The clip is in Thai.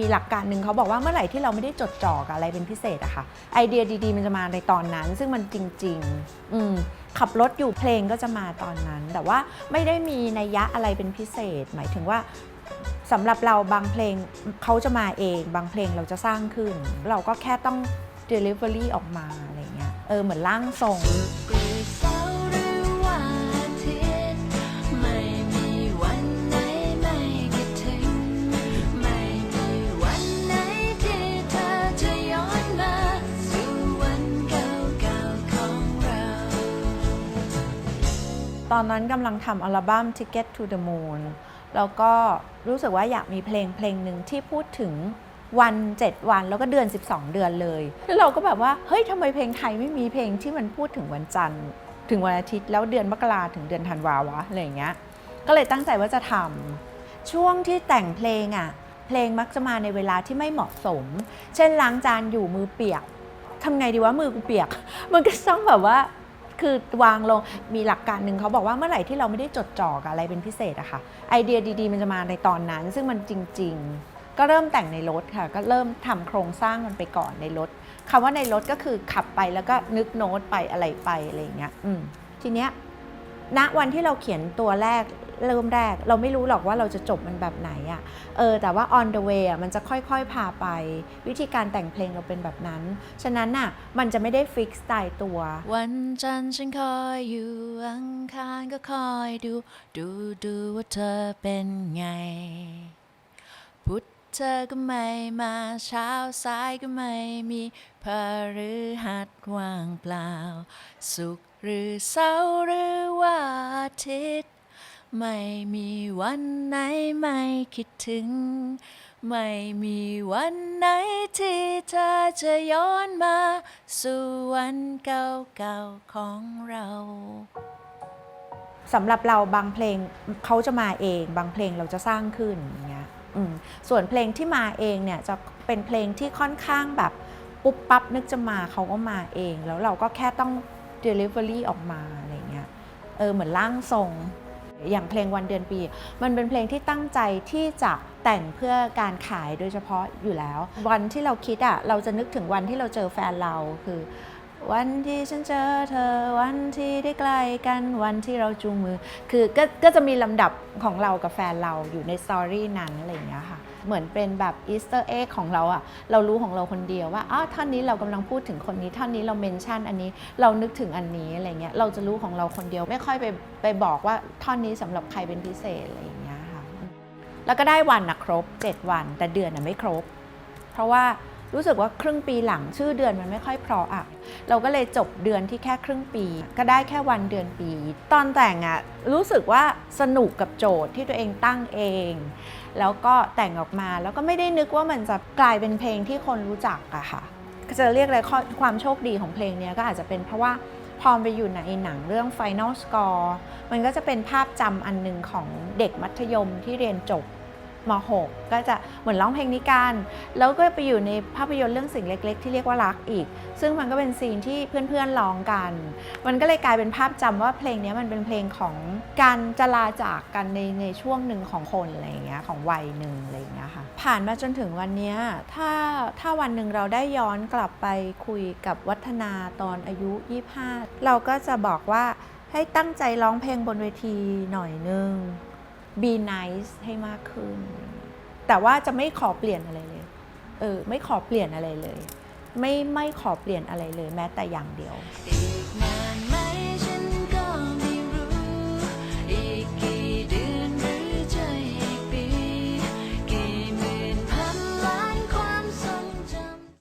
มีหลักการหนึ่งเขาบอกว่าเมื่อไหร่ที่เราไม่ได้จดจ่อกับอะไรเป็นพิเศษอะค่ะ ไอเดียดีๆ มันจะมาในตอนนั้น ซึ่งมันจริง ๆ อืมขับรถอยู่เพลงก็จะมาตอนนั้น แต่ว่าไม่ได้มีนัยยะอะไรเป็นพิเศษ หมายถึงว่าสำหรับเราบางเพลงเขาจะมาเอง บางเพลงเราจะสร้างขึ้น เราก็แค่ต้อง delivery ออกมาอะไรเงี้ยเออเหมือนร่างทรง ตอนนั้นกำลังทำอัลบั้ม Ticket to the Moon แล้วก็รู้สึกว่าอยากมีเพลงเพลงหนึ่งที่พูดถึงวัน 7 วันแล้วก็เดือน 12 เดือนเลยแล้วเราก็แบบว่าเฮ้ยทำไมเพลงไทยไม่มีเพลงที่มันพูดถึงวันจันทร์ถึงวันอาทิตย์แล้วเดือนมกราถึงเดือนธันวาวะอะไรอย่างเงี้ยก็เลยตั้งใจว่าจะทำช่วงที่แต่งเพลงอะเพลงมักจะมาในเวลาที่ไม่เหมาะสม เช่นล้างจานอยู่มือเปียกทำไงดีว่ามือกูเปียก มันก็ต้องแบบว่า คือวางลงมีหลักการหนึ่งเขาบอกว่าเมื่อไหร่ที่เราไม่ได้จดจ่อกับอะไรเป็นพิเศษอะค่ะ ไอเดียดีๆ มันจะมาในตอนนั้น ซึ่งมันจริง ๆ ก็เริ่มแต่งในรถค่ะ ก็เริ่มทำโครงสร้างมันไปก่อนในรถคำว่าในรถก็คือขับไปแล้วก็นึกโน้ตไปอะไรไปอะไรอย่างเงี้ยทีเนี้ยณวันที่เราเขียนตัวแรก เริ่มแรก เราไม่รู้หรอกว่าเราจะจบมันแบบไหนอะเออแต่ว่า on the way อะมันจะค่อยๆพาไป วิธีการแต่งเพลงเราเป็นแบบนั้น ฉะนั้นน่ะมันจะไม่ได้ฟิกซ์ตายตัว วันจันทร์ฉันคอยอยู่อังคารก็คอยดู ดูดูว่าเธอเป็นไง พุธเธอก็ไม่มาเช้าสายก็ไม่มีพฤหัสว่างเปล่า สุขหรือเสาร์หรือว่าอาทิตย์ ไม่มีวันไหนไม่คิดถึง ไม่มีวันไหนที่เธอจะย้อนมา สู่วันเก่าๆของเราสำหรับเราบางเพลงเขาจะมาเอง บางเพลงเราจะสร้างขึ้นอย่างเงี้ยอืมส่วนเพลงที่มาเองเนี่ยจะเป็นเพลงที่ค่อนข้างแบบปุ๊บปั๊บนึกจะมาเขาก็มาเอง แล้วเราก็แค่ต้อง delivery ออกมาอะไรเงี้ยเออเหมือนร่างทรง อย่างเพลงวันเดือนปี มันเป็นเพลงที่ตั้งใจที่จะแต่งเพื่อการขายโดยเฉพาะอยู่แล้ว วันที่เราคิดอะ่ะเราจะนึกถึงวันที่เราเจอแฟนเราคือ วันที่ฉันเจอเธอ วันที่ได้ใกล้กันวันที่เราจูงมือ คือก็ก็จะมีลำดับของเรากับแฟนเราอยู่ในสตอรี่นั้นอะไรอย่างเงี้ยค่ะ เหมือนเป็นแบบอีสเตอร์เอ็กของเราอะเรารู้ของเราคนเดียวว่าอ้าวท่อนนี้เรากำลังพูดถึงคนนี้ท่อนนี้เราเมนชั่นอันนี้เรานึกถึงอันนี้อะไรเงี้ยเราจะรู้ของเราคนเดียวไม่ค่อยไปไปบอกว่าท่อนนี้สำหรับใครเป็นพิเศษอะไรอย่างเงี้ยค่ะแล้วก็ได้วันนะครบ 7 วันแต่เดือนนะไม่ครบ เพราะว่า รู้สึกว่าครึ่งปีหลังชื่อเดือนมันไม่ค่อยเพราะอะเราก็เลยจบเดือนที่แค่ครึ่งปี ก็ได้แค่วันเดือนปี ตอนแต่งอะรู้สึกว่าสนุกกับโจทย์ที่ตัวเองตั้งเอง แล้วก็แต่งออกมาแล้วก็ไม่ได้นึกว่ามันจะกลายเป็นเพลงที่คนรู้จักอะค่ะจะเรียกอะไรความโชคดีของเพลงนี้ก็อาจจะเป็นเพราะว่าพอไปอยู่ในหนังเรื่อง Final Score มันก็จะเป็นภาพจำอันหนึ่งของเด็กมัธยมที่เรียนจบ ม .6 ก็จะเหมือนร้องเพลงนี้กัน แล้วก็ไปอยู่ในภาพยนตร์เรื่องสิ่งเล็ก ๆ ที่เรียกว่ารักอีก ซึ่งมันก็เป็นซีนที่เพื่อนๆร้องกัน มันก็เลยกลายเป็นภาพจำว่าเพลงนี้มันเป็นเพลงของการจะลาจากกันในในช่วงหนึ่งของคนอะไรอย่างเงี้ยของวัยหนึ่งอะไรอย่างเงี้ยค่ะผ่านมาจนถึงวันนี้ถ้าถ้าวันหนึ่งเราได้ย้อนกลับไปคุยกับวัฒนาตอนอายุ 25 เราก็จะบอกว่าให้ตั้งใจร้องเพลงบนเวทีหน่อยนึง be nice ให้มากขึ้น แต่ว่าจะไม่ขอเปลี่ยนอะไรเลย เออ ไม่ขอเปลี่ยนอะไรเลย ไม่ไม่ขอเปลี่ยนอะไรเลย แม้แต่อย่างเดียว